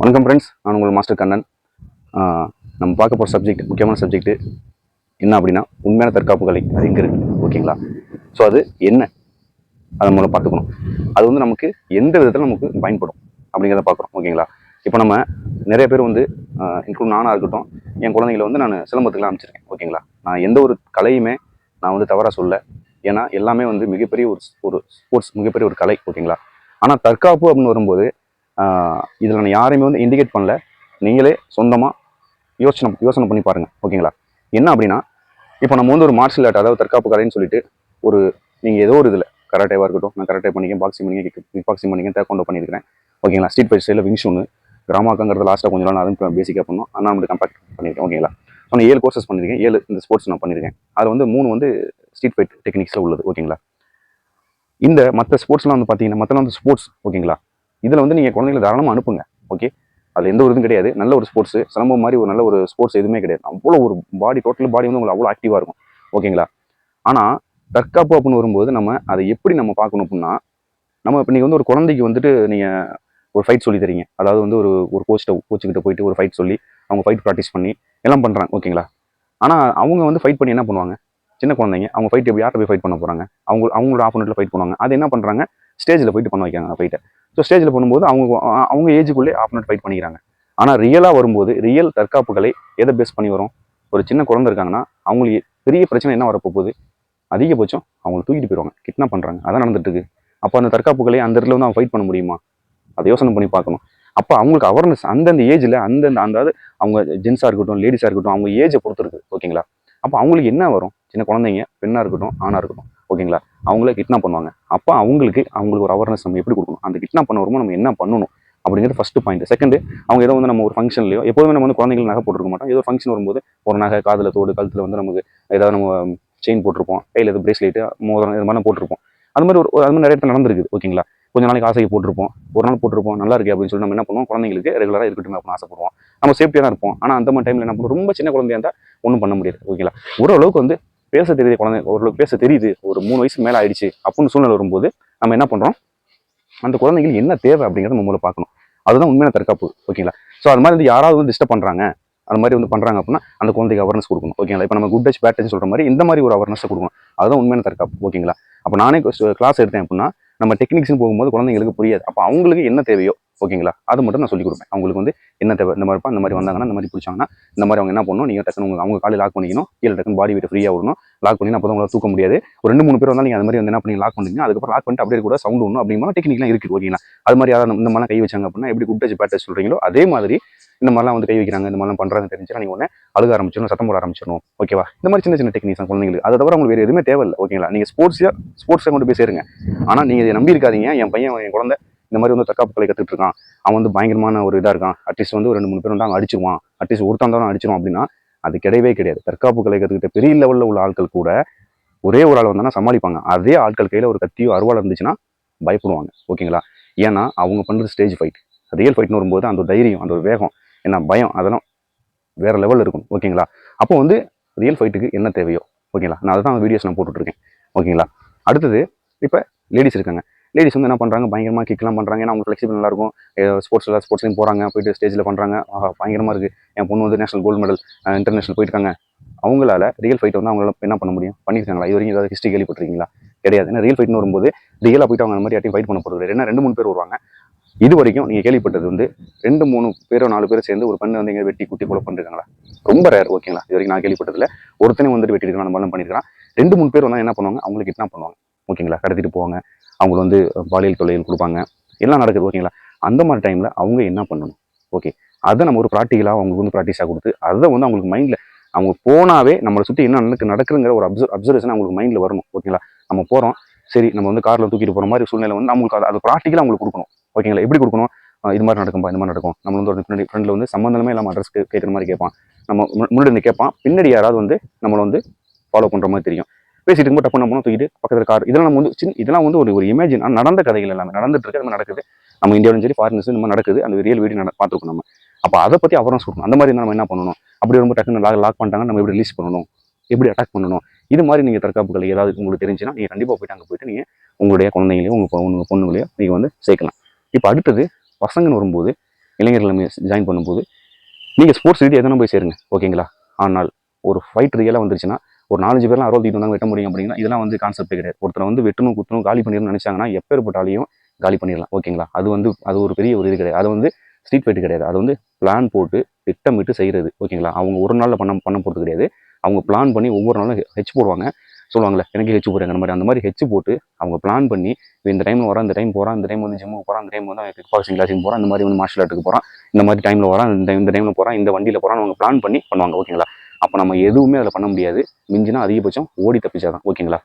வணக்கம் ஃப்ரெண்ட்ஸ் நான் உங்கள் மாஸ்டர் கண்ணன். நம்ம பார்க்க போகிற சப்ஜெக்ட் முக்கியமான சப்ஜெக்ட்டு என்ன அப்படின்னா உண்மையான தற்காப்பு கலை அது எங்கே இருக்குது ஓகேங்களா ஸோ அது என்ன? அதை மூலம் பார்த்துக்கணும். அது வந்து நமக்கு எந்த விதத்தில் நமக்கு பயன்படும் அப்படிங்கிறத பார்க்குறோம் ஓகேங்களா இப்போ நம்ம நிறைய பேர் வந்து இன்க்ளூட் நானாக இருக்கட்டும் என் குழந்தைங்களை வந்து நான் சிலம்பத்துக்குலாம் அமைச்சிருக்கேன் ஓகேங்களா நான் எந்த ஒரு கலையுமே நான் வந்து தவறாக சொல்ல ஏன்னா எல்லாமே வந்து மிகப்பெரிய ஒரு ஒரு ஸ்போர்ட்ஸ் மிகப்பெரிய ஒரு கலை. ஓகேங்களா ஆனால் தற்காப்பு அப்படின்னு வரும்போது இதில் நான் யாரையுமே வந்து இண்டிகேட் பண்ணல. நீங்களே சொந்தமாக யோசனை யோசனை பண்ணி பாருங்கள் ஓகேங்களா? என்ன அப்படின்னா இப்போ நம்ம வந்து ஒரு மார்ஷல் ஆர்ட் அதாவது தற்காப்பு கலைன்னு சொல்லிட்டு ஒரு நீங்கள் ஏதோ ஒரு இதில் கராட்டேவாக இருக்கட்டும் நான் கராட்டே பண்ணிக்கேன் பாக்ஸிங் பண்ணிக்கேன் கிக் பாக்ஸிங் பண்ணிக்கேன் தேக்கொண்டோ பண்ணியிருக்கிறேன். ஓகேங்களா? ஸ்ட்ரீட் ஃபைட் ஸ்டைலில் விங்ஸ் ஒன்று கிராமாக்கங்கிறது லாஸ்ட்டாக கொஞ்சம் நாள் அதுவும் பேசிக்காக பண்ணோம் ஆனால் நம்ம கம்பேக்ட் பண்ணியிருக்கேன். ஓகேங்களா? ஸோ நான் ஏழு கோர்சஸ் பண்ணியிருக்கேன். ஏழு இந்த ஸ்போர்ட்ஸ் நான் பண்ணியிருக்கேன். அதில் வந்து மூணு வந்து ஸ்ட்ரீட் ஃபைட் டெக்னிக்ஸில் உள்ளது. ஓகேங்களா? இந்த மற்ற ஸ்போர்ட்ஸ்லாம் வந்து பார்த்தீங்கன்னா மற்றலாம் வந்து ஸ்போர்ட்ஸ் ஓகேங்களா? இதில் வந்து நீங்கள் குழந்தைங்களை தாராளமாக அனுப்புங்க ஓகே அதில் எந்த ஒரு இதுவும் கிடையாது. நல்ல ஒரு ஸ்போர்ட்ஸ் சிலம்பம் மாதிரி ஒரு நல்ல ஒரு ஸ்போர்ட்ஸ் எதுவுமே கிடையாது. அவ்வளோ ஒரு பாடி டோட்டல் பாடி வந்து உங்களுக்கு அவ்வளோ ஆக்டிவாக இருக்கும் ஓகேங்களா ஆனால் தற்காப்பு அப்படின்னு வரும்போது நம்ம அதை எப்படி நம்ம பார்க்கணும் அப்படின்னா நம்ம இப்போ நீங்கள் வந்து ஒரு குழந்தைக்கு வந்துட்டு நீங்கள் ஒரு ஃபைட் சொல்லி தரீங்க. அதாவது வந்து ஒரு ஒரு கோச்சிட்ட கோச்சுக்கிட்ட போயிட்டு ஒரு ஃபைட் சொல்லி அவங்க ஃபைட் ப்ராக்டிஸ் பண்ணி எல்லாம் பண்ணுறாங்க ஓகேங்களா ஆனால் அவங்க வந்து ஃபைட் பண்ணி என்ன பண்ணுவாங்க? சின்ன குழந்தைங்க அவங்க ஃபைட் எப்படி யார்கிட்ட போய் ஃபைட் பண்ண போகிறாங்க அவங்க அவங்களோட ஆப்போனண்ட்டில் ஃபைட் பண்ணுவாங்க. அது என்ன பண்ணுறாங்க ஸ்டேஜில் போயிட்டு பண்ண வைக்காங்க ஃபைட்டை ஸோ ஸ்டேஜில் பண்ணும்போது அவங்க அவங்க ஏஜுக்குள்ளே ஆப்போனண்ட் ஃபைட் பண்ணிக்கிறாங்க. ஆனால் ரியலாக வரும்போது ரியல் தற்காப்புகளை எதை பேஸ் பண்ணி வரும்? ஒரு சின்ன குழந்தை இருக்காங்கன்னா அவங்களுக்கு பெரிய பிரச்சனை என்ன வரப்போகுது? அதிகபட்சம் அவங்களை தூக்கிட்டு போயிடுவாங்க கிட்னாப் பண்ணுறாங்க அதான் நடந்துட்டு இருக்கு. அப்போ அந்த தற்காப்புகளை அந்த இடத்துல வந்து அவங்க ஃபைட் பண்ண முடியுமா? அதை யோசனை பண்ணி பார்க்கணும். அப்போ அவங்களுக்கு அவேர்னஸ் அந்தந்த ஏஜில் அந்தந்த அதாவது அவங்க ஜென்ஸாக இருக்கட்டும் லேடிஸாக இருக்கட்டும் அவங்க ஏஜை பொறுத்து இருக்குது ஓகேங்களா அப்போ அவங்களுக்கு என்ன வரும்? சின்ன குழந்தைங்க பெண்ணாக இருக்கட்டும் ஆணாக இருக்கட்டும். ஓகேங்களா அவங்கள கிட்னாப் பண்ணுவாங்க. அப்போ அவங்களுக்கு அவங்களுக்கு ஒரு அவேர்னஸ் நம்ம எப்படி கொடுக்கணும்? அந்த கிட்னாப் பண்ண வரும்போது நம்ம என்ன பண்ணணும்? அப்படிங்கிறது ஃபஸ்ட்டு பாயிண்ட் செகண்ட் அவங்க ஏதோ வந்து நம்ம ஒரு ஃபங்க்ஷன்லையோ எப்போதுமே நம்ம வந்து குழந்தைங்களுக்கு நகை போட்டுருக்க மாட்டோம். ஏதோ ஃபங்க்ஷன் வரும்போது ஒரு நகை காதில் தோடு கழுத்தில் வந்து நமக்கு ஏதாவது நம்ம செயின் போட்டிருப்போம். கையில் எது பிரேஸ்லெட்டு மோதிரம் இது மாதிரி போட்டிருப்போம். அது மாதிரி ஒரு அது மாதிரி நிறைய இடத்துல நடந்திருக்குது ஓகேங்களா கொஞ்ச நாளைக்கு ஆசைக்கு போட்டிருப்போம். ஒரு நாள் போட்டிருப்போம் நல்லா இருக்கு அப்படின்னு சொல்லி நம்ம என்ன பண்ணுவோம்? குழந்தைங்களுக்கு ரெகுலராக இருக்கட்டும் அப்படின்னு ஆசைப்படுவோம். நம்ம சேஃப்டியாக தான் இருப்போம். ஆனால் அந்த மாதிரி டைமில் என்ன பண்ணுவோம்? ரொம்ப சின்ன குழந்தையா இருந்தால் ஒன்றும் பண்ண முடியாது ஓகேங்களா ஓரளவுக்கு வந்து பேச தெரியுது குழந்தை ஓரளவுக்கு பேச தெரியுது. ஒரு மூணு வயசு மேலே ஆயிடுச்சு அப்படின்னு சூழ்நிலை வரும்போது நம்ம என்ன பண்ணுறோம் அந்த குழந்தைகள் என்ன தேவை அப்படிங்கிறத நம்ம பார்க்கணும். அதுதான் உண்மையான தற்காப்பு ஓகேங்களா? ஸோ அது மாதிரி வந்து யாராவது வந்து டிஸ்டர்ப் பண்ணுறாங்க அது மாதிரி வந்து பண்ணுறாங்க அப்படின்னா அந்த குழந்தைக்கு அவேர்னஸ் கொடுக்கணும் ஓகேங்களா? இப்போ நம்ம குட் டச் பேட் டச் சொல்கிற மாதிரி இந்த மாதிரி ஒரு அவேர்னஸ் கொடுக்கணும். அதுதான் உண்மையான தற்காப்பு ஓகேங்களா? அப்போ நானே கிளாஸ் எடுத்தேன் அப்படின்னா நம்ம டெக்னிக்ஸ்னு போகும்போது குழந்தைங்களுக்கு புரியாது. அப்போ அவங்களுக்கு என்ன தேவையோ ஓகேங்களா? அது மட்டும் நான் சொல்லிக் கொடுப்பேன். அவங்களுக்கு வந்து என்ன தேவை? இந்த மாதிரிப்பா இந்த மாதிரி வந்தாங்கன்னா இந்த மாதிரி பிடிச்சாங்கன்னா இந்த மாதிரி அவங்க என்ன பண்ணணும்? நீங்கள் டக்குனு உங்க- அவங்க காலையில் லாக் பண்ணிக்கணும். கீழே டக்குனு பாடி வெயிட் ஃப்ரீயாக விடணும். லாக் பண்ணி அப்போ உங்களால் தூக்க முடியாது. ஒரு ரெண்டு மூணு பேர் வந்தால் நீங்கள் அந்த மாதிரி வந்து என்ன பண்ணி லாக் பண்ணுங்க அதுக்கப்புறம் லாக் பண்ணிட்டு அப்படியே கூட சவுண்ட் ஒன்றும் அப்படிங்கிற டெக்னிக்லாம் இருக்குது ஓகேங்களா? அது மாதிரி யாராவது இந்த மாதிரிலாம் கை வச்சாங்க அப்படின்னா எப்படி குட் டச் பேட் டச் சொல்கிறீங்களோ அதே மாதிரி இந்த மாதிரிலாம் வந்து கை வைக்கிறாங்க இந்த மாதிரிலாம் பண்ணுறாங்க தெரிஞ்சுன்னா நீங்கள் உடனே அழுக ஆரம்பிச்சிடணும் சத்தம் போட ஆரம்பிச்சிடணும். ஓகேவா இந்த மாதிரி சின்ன சின்ன டெக்னிக்ஸ் தான் குழந்தைங்களுக்கு அதை தவிர உங்களுக்கு வேறு எதுவுமே தேவையில்லை ஓகேங்களா நீங்கள் ஸ்போர்ட்ஸாக ஸ்போர்ட்ஸை கொண்டு போய் சேருங்க. ஆனால் நீங்கள் இதை நம்பி இருக்காதீங்க. என் பையன் என் குழந்தை இந்த மாதிரி வந்து தற்காப்பு கலை கற்றுட்டு இருக்கான். அவன் வந்து பயங்கரமான ஒரு இதாக இருக்கான். அட்லீஸ்ட் வந்து ஒரு ரெண்டு மூணு பேர் வந்து அவன் அடிச்சிருவான். அட்லீஸ்ட் ஒருத்தன் தான் அடிச்சிருவான் அப்படின்னா அது கிடையவே கிடையாது. தற்காப்பு கலை கற்றுக்கிட்ட பெரிய லெவலில் உள்ள ஆட்கள் கூட ஒரே ஒரு ஆள் வந்தானா சமாளிப்பாங்க. அதே ஆட்கள் கையில் ஒரு கத்தியோ அருவாள் இருந்துச்சுன்னா பயப்படுவாங்க ஓகேங்களா ஏன்னா அவங்க பண்ணுறது ஸ்டேஜ் ஃபைட் ரியல் ஃபைட்னு வரும்போது அந்த ஒரு தைரியம் அந்த ஒரு வேகம் என்ன பயம் அதெல்லாம் வேற லெவலில் இருக்கும். ஓகேங்களா அப்போ வந்து ரியல் ஃபைட்டுக்கு என்ன தேவையோ ஓகேங்களா நான் அதுதான் வீடியோஸ் நான் போட்டுட்ருக்கேன். ஓகேங்களா அடுத்தது இப்போ லேடிஸ் இருக்காங்க. லேடிஸ் வந்து என்ன பண்ணுறாங்க பயங்கரமாக கிக்லாம் பண்ணுறாங்க ஏன்னா அவங்க ஃப்ளெக்சிபிள் நல்லா இருக்கும். ஸ்போர்ட்ஸில் ஸ்போர்ட்ஸ்லையும் போகிறாங்க போயிட்டு ஸ்டேஜில் பண்ணுறாங்க பயங்கரமாக இருக்குது என் பொண்ணு வந்து நேஷனல் கோல்டு மெடல் இன்டர்நேஷனல் போயிருக்காங்க அவங்களால ரியல் ஃபைட் வந்து அவங்களால என்ன பண்ண முடியும்? பண்ணியிருக்காங்களா? இது வரைக்கும் ஏதாவது ஹிஸ்ட்ரி கேள்விப்பட்டிருக்கீங்களா? கிடையாது. ஏன்னா ரியல் ஃபைட்னு வரும்போது ரியலாக போயிட்டு அவங்க அந்த மாதிரி யாரையும் ஃபைட் பண்ண போகிறது ஏன்னா ரெண்டு மூணு பேர் வருவாங்க. இது வரைக்கும் நீங்கள் கேள்விப்பட்டது வந்து ரெண்டு மூணு பேரோ நாலு பேரும் சேர்ந்து ஒரு பெண்ணை வந்து இங்கே வெட்டி குட்டி கொலை பண்ணிருக்காங்களா? ரொம்ப ரேர் ஓகேங்களா இது வரைக்கும் நான் கேள்விப்பட்டதில்ல. ஒருத்தனையும் வந்துட்டு வெட்டிருக்கான் அந்த மாதிரிலாம் பண்ணியிருக்கான் ரெண்டு மூணு பேர் வந்தால் என்ன பண்ணுவாங்க? அவங்களுக்கு என்ன பண்ணுவாங்க. ஓகேங்களா கடத்திட்டு போவாங்க. அவங்களை வந்து பாலியல் தொல்லைகள் கொடுப்பாங்க. எல்லாம் நடக்குது ஓகேங்களா அந்த மாதிரி டைமில் அவங்க என்ன பண்ணணும்? ஓகே அதை நம்ம ஒரு ப்ராக்டிக்கலாக அவங்களுக்கு வந்து ப்ராக்டிஸாக கொடுத்து அதை வந்து அவங்களுக்கு மைண்டில் அவங்க போனாவே நம்மளை சுற்றி என்ன நடக்கு நடக்குங்கிற ஒரு அப்சர் அப்சர்வேஷன் அவங்களுக்கு மைண்டில் வரணும். ஓகேங்களா நம்ம போகிறோம் சரி நம்ம வந்து காரில் தூக்கிட்டு போகிற மாதிரி சூழ்நிலை வந்து அவங்களுக்கு அது- அது ப்ராக்டிக்கலாக அவங்களுக்கு கொடுக்கணும். ஓகேங்களா? எப்படி கொடுக்கணும்? இது மாதிரி நடக்கும்பா இந்த மாதிரி நடக்கும். நம்ம வந்து ஒரு பின்னாடி ஃப்ரெண்டில் வந்து சம்மந்தமே இல்லாமல் அட்ரஸ் கேட்குற மாதிரி கேட்பான். நம்ம முன்னாடி வந்து கேட்பான். பின்னாடி யாராவது வந்து நம்மளை வந்து ஃபாலோ பண்ணுற மாதிரி தெரியும். பேசிட்டு இருக்கும்போது டப்பு நம்ம தூக்கிட்டு பக்கத்தில் கார் இதெல்லாம் நம்ம வந்து சின்ன இதெல்லாம் வந்து ஒரு ஒரு இமேஜின் நடந்த கதைகள் எல்லாமே நடந்துட்டு இருக்கு அது மாதிரி நடக்குது. நம்ம இந்தியாவிலும் சரி ஃபாரினர்ஸ் இந்த மாதிரி நடக்குது. அந்த ரியல் வீடியோ நட பார்த்துருக்கோம் நம்ம. அப்போ அதை பற்றி அவரம் சொல்லணும். அந்த மாதிரி நம்ம என்ன பண்ணணும்? அப்படி ரொம்ப டக்குன்னு லாக் லாக் பண்ணிட்டாங்க நம்ம எப்படி ரிலீஸ் பண்ணணும்? எப்படி அட்டாக் பண்ணணும்? இது மாதிரி நீங்கள் தற்காப்புகள் ஏதாவது உங்களுக்கு தெரிஞ்சுன்னா நீங்கள் கண்டிப்பாக போயிட்டு அங்கே போயிட்டு நீங்கள் உங்களுடைய குழந்தைங்களையும் உங்கள் உங்கள் பொண்ணுங்களையும் நீங்கள் வந்து சேர்க்கலாம். இப்போ அடுத்தது பசங்கன்னு வரும்போது இளைஞர்கள் ஜாயின் பண்ணும்போது நீங்கள் ஸ்போர்ட்ஸ் ரீதியாக எதனா போய் சேருங்க ஓகேங்களா ஆனால் ஒரு ஃபைட் ரியலாக வந்துருச்சுன்னா ஒரு நாலஞ்சு பேர்லாம் அறுபது தீட்டு வந்தாங்க வெட்ட முடியும் அப்படின்னா இதெல்லாம் வந்து கான்செப்ட் கிடையாது. ஒருத்தரை வந்து வெட்டணும் குத்தணும் காலி பண்ணிடணும்னு நினச்சாங்கன்னா எப்பேற்பட்டாலையும் காலி பண்ணிடலாம் ஓகேங்களா அது வந்து அது ஒரு பெரிய ஒரு இது கிடையாது. அது வந்து ஸ்ட்ரீட் ஃபைட் கிடையாது. அது வந்து பிளான் போட்டு திட்டமிட்டு செய்கிறது ஓகேங்களா அவங்க ஒரு நாளில் பண்ண பண்ண போகிறது கிடையாது. அவங்க பிளான் பண்ணி ஒவ்வொரு நாளும் ஹெச் போடுவாங்க. சொல்லுவாங்களே எனக்கு ஹெச் போடுறாங்க அந்த மாதிரி. அந்த மாதிரி ஹெச் போட்டு அவங்க பிளான் பண்ணி இந்த டைமில் வரான் இந்த டைம் போகிறான் இந்த டைம் வந்து ஜிம்முக்கு போகிறான் இந்த டைம் வந்து கிக் பாக்ஸிங் கிளாஸுக்கு போகிறான் இந்த மாதிரி வந்து மார்ஷல் ஆர்ட்டுக்கு போகிறான் இந்த மாதிரி டைமில் வரான் இந்த இந்த டைமில் போகிறான் இந்த வண்டியில் போகிறான் அவங்க பிளான் பண்ணி பண்ணுவாங்க ஓகேங்களா அப்போ நம்ம எதுவுமே அதில் பண்ண முடியாது. மிஞ்சினா அதிகபட்சம் ஓடி தப்பிச்சாதான் ஓகேங்களா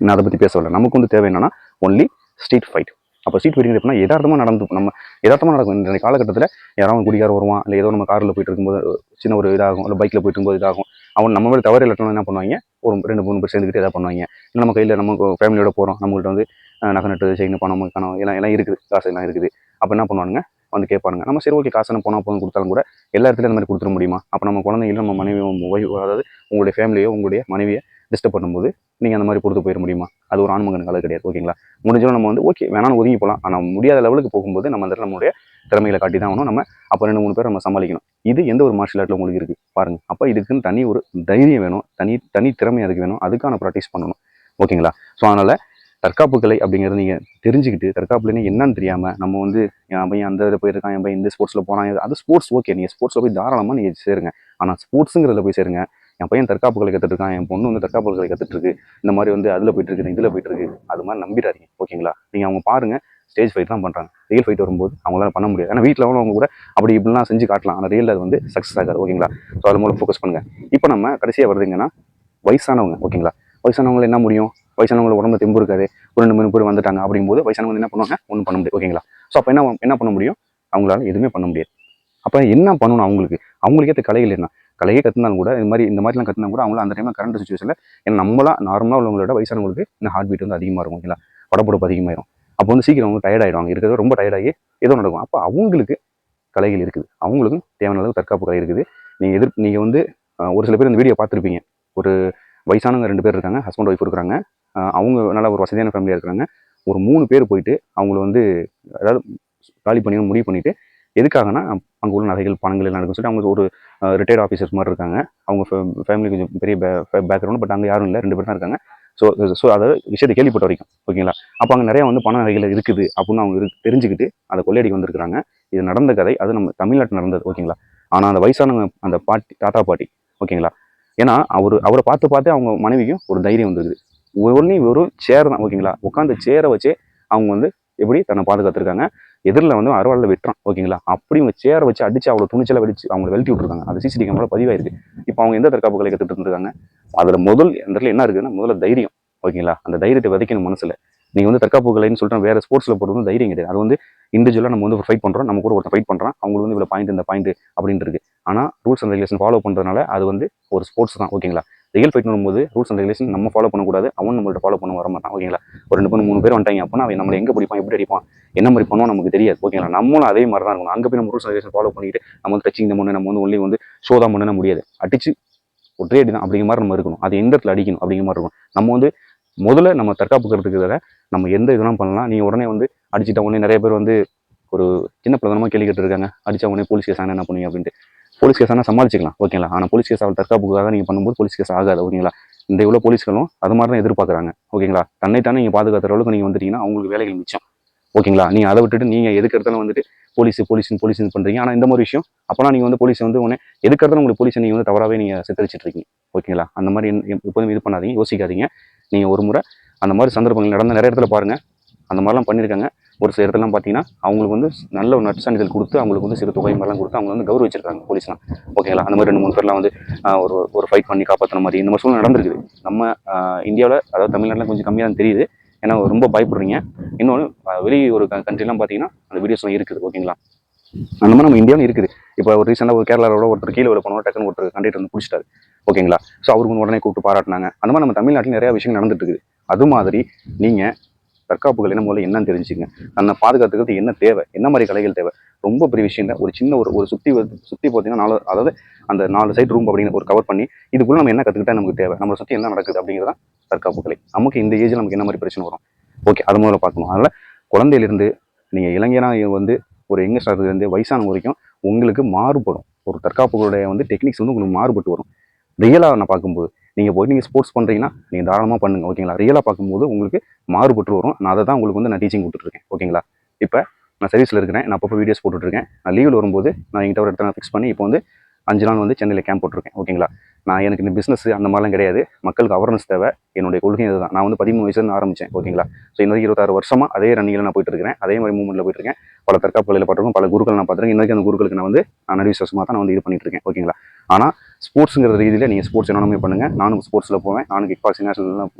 நான் அதை பற்றி பேச வரல நமக்கு வந்து தேவை என்னன்னா ஒன்லி ஸ்ட்ரீட் ஃபைட் அப்போ சீட் ஃபைட்டிங் எப்படின்னா எதார்த்தமாக நடந்து நம்ம எதார்த்தமாக நடக்கும். இந்த காலகட்டத்தில் யாராவது குடிக்கார வருவான் இல்லை ஏதோ நம்ம காரில் போயிட்டு இருக்கும்போது சின்ன ஒரு இதாகும் இல்லை பைக்கில் போயிட்டு இருக்கும்போது இதாகும். அவன் நம்ம மேலே தவறு இல்லாட்டம் என்ன பண்ணுவாங்க? ஒரு ரெண்டு மூணு பேர் சேர்ந்துக்கிட்டு எதாவது பண்ணுவாங்க. நம்ம கையில் நம்ம ஃபேமிலியோட போகிறோம் நம்மள்ட்ட வந்து நகை நட்டு செயின் பணம் கணம் எல்லாம் எல்லாம் இருக்குது. காசு எல்லாம் இருக்குது. அப்போ என்ன பண்ணுவானுங்க? வந்து கேட்பானுங்க. நம்ம சரி ஓகே காசு போனால் போதும் கொடுத்தாலும் கூட எல்லா இடத்துலையும் அந்த மாதிரி கொடுத்துட முடியுமா? அப்போ நம்ம குழந்தைங்களும் நம்ம மனைவி wife, அதாவது உங்களுடைய ஃபேமிலியோ உங்களுடைய மனைவியை டிஸ்டர்ப் பண்ணும்போது நீங்கள் அந்த மாதிரி கொடுத்து போயிட முடியுமா? அது ஒரு ஆண்மகன் கலை கிடையாது ஓகேங்களா முடிஞ்சாலும் நம்ம வந்து ஓகே வேணாலும் ஒதுங்கி போகலாம் ஆனால் முடியாத லெவலுக்கு போகும்போது நம்ம அந்த நம்மளுடைய திறமைகளை காட்டி தான் ஆகணும். நம்ம அப்போ ரெண்டு மூணு பேர் நம்ம சமாளிக்கணும். இது எந்த ஒரு மார்ஷல் ஆர்ட்டில் உங்களுக்கு இருக்குது பாருங்க. அப்போ இதுக்குன்னு தனி ஒரு தைரியம் வேணும். தனி தனி திறமை அதுக்கு வேணும். அதுக்கான ப்ராக்டிஸ் பண்ணணும். ஓகேங்களா ஸோ அதனால் தற்காப்பு கலை அப்படிங்கிறது நீங்கள் தெரிஞ்சுக்கிட்டு தற்காப்புலன்னு என்னன்னு தெரியாமல் நம்ம வந்து என் பையன் அந்த இதில் போயிருக்கான் என் பையன் இந்த ஸ்போர்ட்ஸில் போகிறான் அது ஸ்போர்ட்ஸ் ஓகே நீங்கள் ஸ்போர்ட்ஸில் போய் தாராளமாக நீங்கள் சேருங்க. ஆனால் ஸ்போர்ட்ஸுங்கிறதுல போய் சேருங்க. என் பையன் தற்காப்பு கலை கற்றுட்ருக்கான் என் பொண்ணு வந்து தற்காப்பு கலை கற்றுட்ருக்கு இந்த மாதிரி வந்து அதில் போயிட்டுருக்குது இதில் போயிட்டுருக்கு அது மாதிரி நம்பிடாதீங்க ஓகேங்களா? நீங்கள் அவங்க பாருங்க ஸ்டேஜ் ஃபைட் தான் பண்ணுறாங்க ரியல் ஃபைட் வரும்போது அவங்களால பண்ண முடியாது. ஏன்னா வீட்டில் அவங்க கூட அப்படி இப்படிலாம் செஞ்சு காட்டலாம். ஆனால் ரியல் அது வந்து சக்ஸஸ் ஆகாது ஓகேங்களா? ஸோ அது மூலம் ஃபோக்கஸ் பண்ணுங்கள் இப்போ நம்ம கடைசியாக வருதுங்கன்னா வயசானவங்க ஓகேங்களா? வயசானவங்களை என்ன முடியும்? வயசானவங்களை உடம்பு தெம்பு இருக்காது. ஒரு ரெண்டு மூணு பேர் வந்துட்டாங்க அப்படிங்கும்போது வயசானவங்க என்ன பண்ணுவாங்க? ஒன்றும் பண்ண முடியாது ஓகேங்களா? ஸோ அப்போ என்ன என்ன பண்ண முடியும்? அவங்களால எதுவுமே பண்ண முடியாது. அப்போ என்ன பண்ணணும் அவங்களுக்கு? அவங்களுக்கே ஏற்ற கலைகள் என்ன? கலையே கற்றுனாலும் கூட இந்த மாதிரி இந்த மாதிரிலாம் கற்றுனா கூட அவங்களும் அந்த டைமில் கரண்ட் சுச்சுவேஷனில் ஏன்னா நம்மளாம் நார்மலாக உள்ளவங்களோட வயசானவங்களுக்கு இந்த ஹார்ட் பீட் வந்து அதிகமாக இருக்கும் இல்லை படப்படப்பு அதிகமாயிரும். அப்போ வந்து சீக்கிரம் அவங்க டயர்ட் ஆகிடுவாங்க இருக்கிறது ரொம்ப டயர்டாகி ஏதோ நடக்கும். அப்போ அவங்களுக்கு கலைகள் இருக்குது. அவங்களுக்கும் தேவையான அளவு தற்காப்பு கலை இருக்குது. நீங்கள் எதிர் நீங்கள் வந்து ஒரு சில பேர் இந்த வீடியோ பார்த்துருப்பீங்க. ஒரு வயசானவங்க ரெண்டு பேர் இருக்காங்க ஹஸ்பண்ட் ஒய்ஃப் இருக்கிறாங்க. அவங்க நல்ல ஒரு வசதியான ஃபேமிலியாக இருக்கிறாங்க. ஒரு மூணு பேர் போயிட்டு அவங்கள வந்து அதாவது காலி பண்ணி முடிவு பண்ணிவிட்டு எதுக்காகனா அங்கே உள்ள நகைகள் பணங்கள் எல்லாம் இருக்குன்னு சொல்லிட்டு அவங்க ஒரு ரிட்டையர்ட் ஆஃபீஸர்ஸ் மாதிரி இருக்காங்க. அவங்க ஃபேமிலி கொஞ்சம் பெரிய பேக்ரவுண்ட் பட் அங்கே யாரும் இல்லை. ரெண்டு பேர் தான் இருக்காங்க. ஸோ ஸோ அதாவது விஷயத்தை கேள்விப்பட்ட வரைக்கும் ஓகேங்களா? அப்போ அங்கே நிறையா வந்து பண நகைகள் இருக்குது அப்படின்னு அவங்க தெரிஞ்சுக்கிட்டு அதை கொள்ளையடிக்க வந்திருக்காங்க இது நடந்த கதை அது நம்ம தமிழ்நாட்டில் நடந்தது ஓகேங்களா? ஆனால் அந்த வயசானவங்க அந்த பாட்டி தாத்தா பாட்டி ஓகேங்களா? ஏன்னா அவர் அவரை பார்த்து பார்த்து அவங்க மனைவிக்கும் ஒரு தைரியம் வந்துருக்குது ஒன்லி வெறும் சேர் தான் ஓகேங்களா? உட்காந்து சேரை வச்சே அவங்க வந்து எப்படி தன்னை பாதுகாத்துருக்காங்க. எதிரில் வந்து அறுவாளில் வெட்டுறான் ஓகேங்களா? அப்படியும் சேரை வச்சு அடிச்சு அவ்வளோ துணிச்சலை வெடிச்சு அவங்க வெளுத்தி விட்டுருக்காங்க. அது சிசிடி கேமரா பதிவாயிருக்கு. இப்போ அவங்க எந்த தற்காப்பு கலை கற்றுட்டு இருந்திருக்காங்க அதில் முதல் அந்த இடத்துல என்ன இருக்குதுன்னா முதல்ல தைரியம் ஓகேங்களா? அந்த தைரியத்தை விதைக்கணும் மனசில். நீங்கள் வந்து தற்காப்பு கலைன்னு சொல்லிட்டு வேறு ஸ்போர்ட்ஸில் போகிறது வந்து தைரியம் கிடையாது. அது வந்து இண்டிவிஜுவலாக நம்ம வந்து ஃபைட் பண்ணுறோம் நம்ம கூட ஒருத்தன் ஃபைட் பண்ணுறான் அவங்களுக்கு வந்து இவ்வளோ பாயிண்ட் இந்த பாயிண்ட் அப்படின்ட்டு இருக்குது ஆனால் ரூல்ஸ் அண்ட் ரெகுலேஷன் ஃபாலோ பண்ணுறதுனால அது வந்து ஒரு ஸ்போர்ட்ஸ் தான் ஓகேங்களா? ரியல் ஃபைட் வரும்போது ரூல்ஸ் அண்ட் ரெகுலேஷன் நம்ம ஃபாலோ பண்ணக்கூடாது. அவன் நம்மள்ட்ட ஃபாலோ பண்ண வர மாட்டான் ஓகேங்களா? ஒரு ரெண்டு பேர் மூணு பேர் வந்துட்டாங்க அப்படின்னா அவன் நம்மளை எங்கே பிடிப்பான் எப்படி அடிப்பான் என்ன மாதிரி பண்ணுவோம் நமக்கு தெரியாது. ஓகேங்களா? நம்மளும் அதே மாதிரி தான் இருக்கணும். அங்கே போய் நம்ம ரூல்ஸ் அண்ட் ரெகுலேஷன் ஃபாலோ பண்ணிட்டு நம்ம வந்து டச்சிங் இந்த பண்ணு நம்ம வந்து ஒன்லி வந்து ஷோ தான் பண்ண முடியாது. அடிச்சு ஒரே அடி தான் அப்படிங்கிற மாதிரி நம்ம இருக்கணும். அது எந்த இடத்துல அடிக்கணும் அப்படிங்கிற மாதிரி இருக்கும் நம்ம வந்து முதல்ல நம்ம தற்காப்புக்கிறதுக்கு நம்ம எந்த இதெல்லாம் பண்ணலாம் நீங்கள் உடனே வந்து அடிச்சிட்ட உடனே நிறைய பேர் வந்து ஒரு சின்ன பிரதமாக கேள்வி கேட்டுருக்காங்க. அடிச்ச உடனே போலீஸ் கேஸ் என்ன பண்ணுவீங்க அப்படின்ட்டு. போலீஸ் கேஸ் ஆனால் சமாளிச்சிக்கலாம் ஓகேங்களா ஆனால் போலீஸ் கேஸ் அவள் தற்காப்புக்காக நீங்கள் பண்ணும்போது போலீஸ் கேஸ் ஆகாது ஓகேங்களா இந்த இவ்வளோ போலீஸ்களும் அது மாதிரி தான் எதிர்பார்க்குறாங்க ஓகேங்களா தன்னைத்தானே நீங்கள் பாதுகாக்கிற அளவுக்கு நீங்கள் வந்துட்டீங்கன்னா அவங்களுக்கு வேலைகள் மிச்சம் ஓகேங்களா நீங்கள் அதை விட்டுட்டு நீங்கள் எதுக்கு வந்துட்டு போலீஸ் போலீஸ் போலீஸ் பண்ணுறீங்க ஆனால் இந்த மாதிரி விஷயம் அப்போனா நீங்கள் வந்து போலீஸ் வந்து உடனே எதுக்கு உங்களுக்கு போலீஸை நீங்கள் வந்து தவறாகவே நீங்கள் சித்தரிச்சிட்டு இருக்கீங்க ஓகேங்களா அந்த மாதிரி எப்போதும் இது பண்ணாதீங்க யோசிக்காதீங்க. நீங்கள் ஒரு முறை அந்த மாதிரி சந்தர்ப்பங்கள் நடந்த நிறைய இடத்துல பாருங்கள் அந்த மாதிரிலாம் பண்ணியிருக்காங்க. ஒரு சில இடத்துலலாம் பார்த்தீங்கன்னா அவங்களுக்கு வந்து நல்ல ஒரு நற்சான்றிதழ் கொடுத்து அவங்களுக்கு வந்து சிறு தொகை மாதிரிலாம் கொடுத்து அவங்க வந்து கௌரவிச்சிருக்காங்க போலீஸ்லாம். ஓகேங்களா அந்த மாதிரி ரெண்டு மூணு பேர்லாம் வந்து ஒரு ஒரு ஃபைட் பண்ணி காப்பாற்றின மாதிரி இந்த மாதிரி சூழ்நிலை நடந்திருக்குது. நம்ம இந்தியாவில் அதாவது தமிழ்நாட்டில் கொஞ்சம் கம்மியாக தான் தெரியுது. ஏன்னா ரொம்ப பயப்படுறீங்க. இன்னொன்று வெளி ஒரு கண்ட்ரிலாம் பார்த்தீங்கன்னா அந்த வீடியோஸ்லாம் இருக்குது. ஓகேங்களா அந்த மாதிரி நம்ம இந்தியாவும் இருக்குது. இப்போ ஒரு ரீசெண்டாக ஒரு கேரளாவோட ஒருத்தர் கீழே விட போனோம் டக்குன்னு ஒருத்தர் கண்டிட்டு வந்து பிடிச்சிட்டாரு. ஓகேங்களா ஸோ அவருக்கு உடனே கூப்பிட்டு பாராட்டினாங்க. அந்த மாதிரி நம்ம தமிழ்நாட்டில் நிறைய விஷயங்கள் நடந்துட்டு இருக்குது. அது மாதிரி நீங்கள் தற்காப்புகள் என்ன முதல்ல என்னன்னு தெரிஞ்சுங்க. தன்னை பாதுகாத்துக்கிறது என்ன தேவை? என்ன மாதிரி கலைகள் தேவை? ரொம்ப பெரிய விஷயம் இல்லை. ஒரு சின்ன ஒரு ஒரு சுற்றி சுற்றி பார்த்தீங்கன்னா நாலு அதாவது அந்த நாலு சைட் ரூம் அப்படின்னு ஒரு கவர் பண்ணி இதுக்குள்ள நம்ம என்ன கற்றுக்கிட்டா நமக்கு தேவை? நம்மளை சுற்றி என்ன நடக்குது அப்படிங்கிறதான் தற்காப்பு கலை நமக்கு இந்த ஏஜில் நமக்கு என்ன மாதிரி பிரச்சனை வரும்? ஓகே அது முதல்ல பார்க்கணும். அதனால் குழந்தையிலிருந்து நீங்கள் இளைஞராக வந்து ஒரு யங்கஸ்டர்லேருந்து வயசானவங்க வரைக்கும் உங்களுக்கு மாறுபடும். ஒரு தற்காப்புகளுடைய வந்து டெக்னிக்ஸ் வந்து உங்களுக்கு மாறுபட்டு வரும். ரியலாக நான் பார்க்கும்போது நீங்கள் போய் நீங்கள் ஸ்போர்ட்ஸ் பண்ணுறீங்கன்னா நீங்கள் தாராளமாக பண்ணுங்கள் ஓகேங்களா ரியலாக பார்க்கும்போது உங்களுக்கு மாறுபட்டு வரும். நான் அதை தான் உங்களுக்கு வந்து நான் டீச்சிங் கொடுத்துட்ருக்கேன் ஓகேங்களா இப்போ நான் சர்வீஸில் இருக்கிறேன் நான் அப்பப்போ வீடியோஸ் போட்டுட்ருக்கேன் நான் லீவில் வரும்போது நான் எங்கிட்ட ஒரு இடத்துல நான் ஃபிக்ஸ் பண்ணி இப்போ வந்து அஞ்சு நாள் வந்து சென்னையில் கேம்ப் போட்டிருக்கேன் ஓகேங்களா நான் எனக்கு இந்த பிஸ்னஸ் அந்த மாதிரிலாம் கிடையாது. மக்களுக்கு அவர்னஸ் தேவை. என்னுடைய கொள்கை இதுதான். நான் வந்து பதிமூணு வயசுலேருந்து ஆரம்பித்தேன் ஓகேங்களா ஸோ இன்னும் இருபத்தாறு வருஷமாக அதே ரன்னிங்கில் நான் போயிட்டு இருக்கிறேன். அதே மாதிரி மூவ்மெண்ட்டில் போயிட்டு இருக்கேன். பல தற்காப்பு கலையில் பார்த்துருக்கோம் பல குருக்கள் நான் பார்த்துருக்கேன். இன்னைக்கு அந்த குருக்களுக்கு நான் வந்து நான் நடுவிசுவாசமாக தான் நான் வந்து இது பண்ணிட்டு இருக்கேன். ஓகேங்களா? ஆனால் ஸ்போர்ட்ஸுங்கிற ரீதியில் நீங்கள் ஸ்போர்ட்ஸ் என்னென்னமே பண்ணுங்கள் நானும் ஸ்போர்ட்ஸில் போவேன். நானும் கிக் பாக்ஸிங் நேஷனல்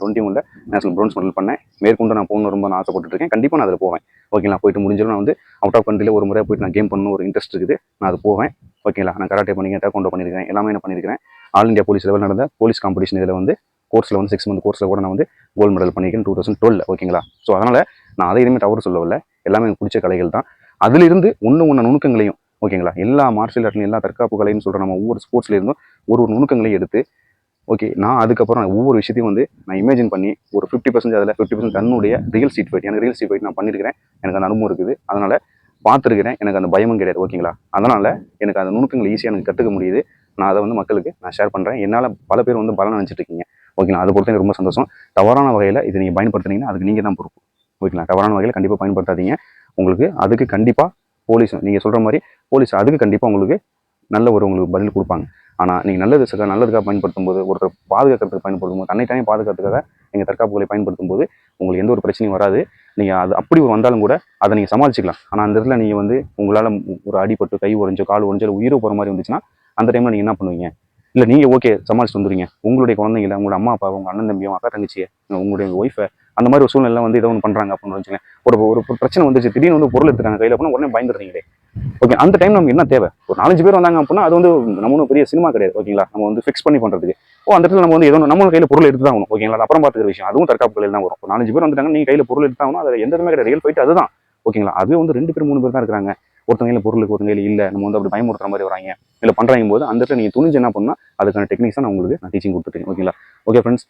டுவெண்ட்டி ஒன்ல நேஷனல் ப்ரௌன்ஸ் மெடல் பண்ணேன். மேற்கொண்டு நான் போகணும் ரொம்ப நான் ஆசைப்பட்டுருக்கேன் கண்டிப்பாக நான் அதில் போவேன். ஓகேங்களா? போயிட்டு முடிஞ்சாலும் நான் வந்து அவுட் ஆஃப் கண்ட்ரியில் ஒரு முறை போயிட்டு நான் கேம் பண்ணணும் ஒரு இன்ட்ரெஸ்ட் இருக்குது. நான் அது போவேன். ஓகேங்களா? நான் கராட்டே பண்ணிக்கிறேன் டேக்கொண்டோ பண்ணியிருக்கேன் எல்லாமே நான் பண்ணியிருக்கிறேன் ஆல் இந்தியா போலீஸ் லெவல் நடந்த போலீஸ் காம்படிஷன் இதில் வந்து கோர்ஸில் வந்து சிக்ஸ் மந்த் கோர்ஸில் கூட நான் வந்து கோல்டு மெடல் பண்ணியிருக்கேன் டூ தௌசண்ட் டுவெல் ஓகேங்களா? ஸோ அதனால் நான் அதை எதுவுமே தவறு சொல்லவில்லை. எல்லாமே எனக்கு பிடிச்ச கலைகள் தான். அதிலிருந்து ஒன்று ஒன்று நுணுக்கங்களையும் ஓகேங்களா? எல்லா மார்ஷியல் ஆர்ட்லையும் எல்லா தற்காப்பு கலைன்னு சொல்கிற நம்ம ஒவ்வொரு ஸ்போர்ட்ஸ்லேருந்தும் ஒரு ஒரு நுணுக்கங்களையும் எடுத்து ஓகே நான் அதுக்கப்புறம் நான் ஒவ்வொரு விஷயத்தையும் வந்து நான் இமேஜின் பண்ணி ஒரு ஃபிஃப்டி பர்சன்ட் அதில் ஃபிஃப்டி பர்சன்ட் தன்னுடைய ரியல் சீட் ஃபைட் எனக்கு ரியல் சீட் ஃபைட் நான் பண்ணியிருக்கிறேன் எனக்கு அந்த அனுபவம் இருக்குது. அதனால் பார்த்துருக்கிறேன். எனக்கு அந்த பயமும் கிடையாது ஓகேங்களா? அதனால் எனக்கு அந்த நுணுக்கங்கள் ஈஸியாக எனக்கு கற்றுக்க முடியுது. நான் அதை வந்து மக்களுக்கு நான் ஷேர் பண்ணுறேன் என்னால் பல பேர் வந்து பலன் நினச்சிட்டு இருக்கீங்க. ஓகேங்களா? அதை பொறுத்த எனக்கு ரொம்ப சந்தோஷம். தவறான வகையில் இதை நீங்கள் பயன்படுத்துனீங்கன்னா அதுக்கு நீங்கள் தான் பொறுப்பு. ஓகேங்களா? தவறான வகையில் கண்டிப்பாக பயன்படுத்தாதீங்க. உங்களுக்கு அதுக்கு கண்டிப்பாக போலீஸ் நீங்கள் சொல்கிற மாதிரி போலீஸ் அதுக்கு கண்டிப்பாக உங்களுக்கு நல்ல ஒரு உங்களுக்கு பதில் கொடுப்பாங்க. ஆனால் நீங்கள் நல்லது சக நல்லதுக்காக பயன்படுத்தும் போது ஒருத்தர் பாதுகாக்கிறதுக்கு பயன்படுத்தும் போது தன்னை பாதுகாக்கிறதுக்காக பாதுகாத்துக்காக நீங்கள் தற்காப்புகளை பயன்படுத்தும் போது உங்களுக்கு எந்த ஒரு பிரச்சனையும் வராது. நீங்கள் அது அப்படி ஒரு வந்தாலும் கூட அதை நீங்கள் சமாளிச்சிக்கலாம். ஆனால் அந்த இடத்துல நீங்கள் வந்து உங்களால் ஒரு அடிபட்டு கை உடஞ்சோ கால் உடஞ்சோ இல்லை போகிற மாதிரி வந்துச்சுன்னா அந்த டைமில் நீங்கள் என்ன பண்ணுவீங்க? இல்லை நீங்கள் ஓகே சமாளிச்சு வந்துடுவீங்க உங்களுடைய குழந்தைங்கள உங்களோட அம்மா அப்பா உங்கள் அண்ணன் தம்பியும் அக்கா தங்கச்சியை உங்களுடைய ஒய்ஃபை அந்த மாதிரி ஒரு சூழ்நிலை வந்து ஏதோ ஒன்று பண்ணுறாங்க அப்படின்னு வச்சுக்கோங்க ஒரு ஒரு பிரச்சனை வந்துச்சு திடீர்னு வந்து பொருள் எடுத்துட்டாங்க கையில் அப்படின்னா உடனே பயந்துடுறீங்களே. ஓகே அந்த டைம் நமக்கு என்ன தேவை? ஒரு நாலஞ்சு பேர் வந்தாங்க அப்படின்னா அது வந்து நம்ம ஒன்றும் பெரிய சினிமா கிடையாது ஓகேங்களா நம்ம வந்து ஃபிக்ஸ் பண்ணி பண்ணுறதுக்கு ஓ அந்த இடத்துல நம்ம வந்து ஏதோ நம்ம கையில் பொருள் எடுத்து தான் ஆகணும் ஓகேங்களா அப்புறம் பார்த்துக்கிற விஷயம் அதுவும் தற்காப்பு கலையில் தான் வரும். ஒரு நாலஞ்சு பேர் வந்துட்டாங்க நீங்கள் கையில் பொருள் எடுத்து ஆகணும் அது எந்த இதுவுமே கிடையாது. ரியல் ஃபைட் அதுதான் ஓகேங்களா அதுவே வந்து ரெண்டு பேர் மூணு பேர் தான் இருக்கிறாங்க. ஒருத்தங்க கையில் பொருளுக்கு ஒரு கையில் இல்லை நம்ம வந்து அப்படி பயமுறுத்துற மாதிரி வராங்க. இல்லை பண்ணுறாங்க போது அந்த இடத்துல நீங்கள் துணிஞ்சு என்ன பண்ணால் அதுக்கான டெக்னிக்ஸ் தான் நான் உங்களுக்கு நான் டீச்சிங் கொடுத்துருக்கேன் ஓகேங்களா ஓகே ஃப்ரெண்ட்ஸ்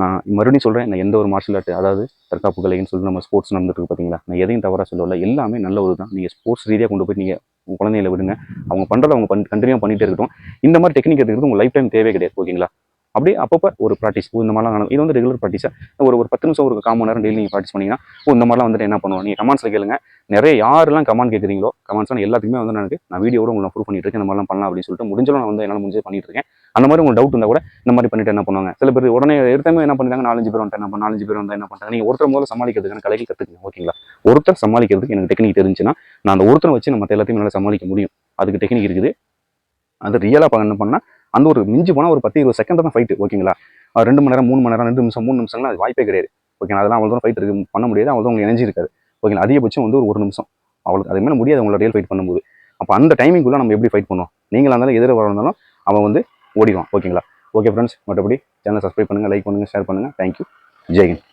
நான் மறுபடியும் சொல்கிறேன் நான் எந்த ஒரு மார்ஷல் ஆர்ட் அதாவது தற்காப்பு கலைன்னு சொல்லி நம்ம ஸ்போர்ட்ஸ் நடந்துட்டு பார்த்தீங்களா நான் எதையும் தவறாக சொல்லல எல்லாமே நல்ல ஒரு தான் நீங்கள் ஸ்போர்ட்ஸ் ரீதியாக கொண்டு போய் நீங்கள் உங்கள் குழந்தைகளை விடுங்க. அவங்க பண்ணுறதை அவங்க பண் கண்டினியூ பண்ணிகிட்டே இருக்கட்டும். இந்த மாதிரி டெக்னிக் எடுக்கிறது உங்கள் லைஃப் டைம் தேவை கிடையாது. ஓகேங்களா? அப்படியே அப்பப்போ ஒரு ப்ராக்டிஸ் இந்த மாதிரிலாம் நடக்கும். இது வந்து ரெகுலர் ப்ராக்டிஸாக ஒரு ஒரு பத்து நிமிஷம் ஒரு கால் மணி நேரம் டெய்லி நீங்கள் ப்ராக்டிஸ் பண்ணிங்கன்னா இந்த மாதிரிலாம் வந்துட்டு என்ன பண்ணுவோம் நீங்கள் கமெண்ட்ஸில் கேளுங்க. நிறைய யாரெல்லாம் கமெண்ட் கேட்குறீங்களோ கமெண்ட்ஸ்லாம் எல்லாத்துக்குமே வந்து எனக்கு நான் வீடியோட உங்களுக்கு ப்ரூவ் பண்ணிட்டு இருக்கேன் இந்த மாதிரிலாம் பண்ணலாம் அப்படின்னு சொல்லிட்டு முடிஞ்சாலும் நான் வந்து என்னால் முடிஞ்சு பண்ணிட்டு இருக்கேன். அந்த மாதிரி உங்களுக்கு டவுட் இருந்தால் கூட இந்த மாதிரி பண்ணிட்டு என்ன பண்ணுவாங்க? சில பேர் உடனே எடுத்தமே என்ன பண்ணுறாங்க நாலஞ்சு பேர் வந்துட்டு என்ன பண்ண நாலஞ்சு பேர் வந்தால் என்ன பண்ணுறாங்க நீங்கள் ஒருத்தர் முதல்ல சமாளிக்கிறதுக்கான கலைகள் கற்றுக்குங்க ஓகேங்களா ஒருத்தர் சமாளிக்கிறதுக்கு எனக்கு டெக்னிக் தெரிஞ்சுன்னா நான் அந்த ஒருத்தரை வச்சு நம்ம எல்லாத்தையும் என்னால் சமாளிக்க முடியும். அதுக்கு டெக்னிக் இருக்குது. அது ரியலாக என்ன பண்ணால் அந்த ஒரு மிஞ்சி போனால் ஒரு பத்து இருபது செகண்ட் தான் ஃபைட்டு ஓகேங்களா ரெண்டு மணி நேரம் மூணு மணி நேரம் ரெண்டு நிமிஷம் மூணு நிமிஷம்லாம் அது வாய்ப்பே கிடையாது. ஓகேங்களா அதெல்லாம் அவ்வளோ தூரம் ஃபைட் இருக்கு. பண்ண முடியாது. அவ்வளோ உங்களுக்கு எனர்ஜி இருக்காது. ஓகேங்களா அதிகபட்சம் வந்து ஒரு ஒரு நிமிஷம். அவளுக்கு அது மேலே முடியாது உங்களோட ரியல் ஃபைட் பண்ணும்போது. அப்போ அந்த டைமிங்குள்ளே நம்ம எப்படி ஃபைட் பண்ணுவோம்? நீங்களாக இருந்தாலும் எதிர வரந்தாலும் அவன் வந்து ஓடிடுவான். ஓகேங்களா ஓகே ஃப்ரெண்ட்ஸ் மற்றபடி சேனல் சப்ஸ்கிரைப் பண்ணுங்கள் லைக் பண்ணுங்கள் ஷேர் பண்ணுங்கள் தேங்க்யூ ஜெய்ஹிந்த்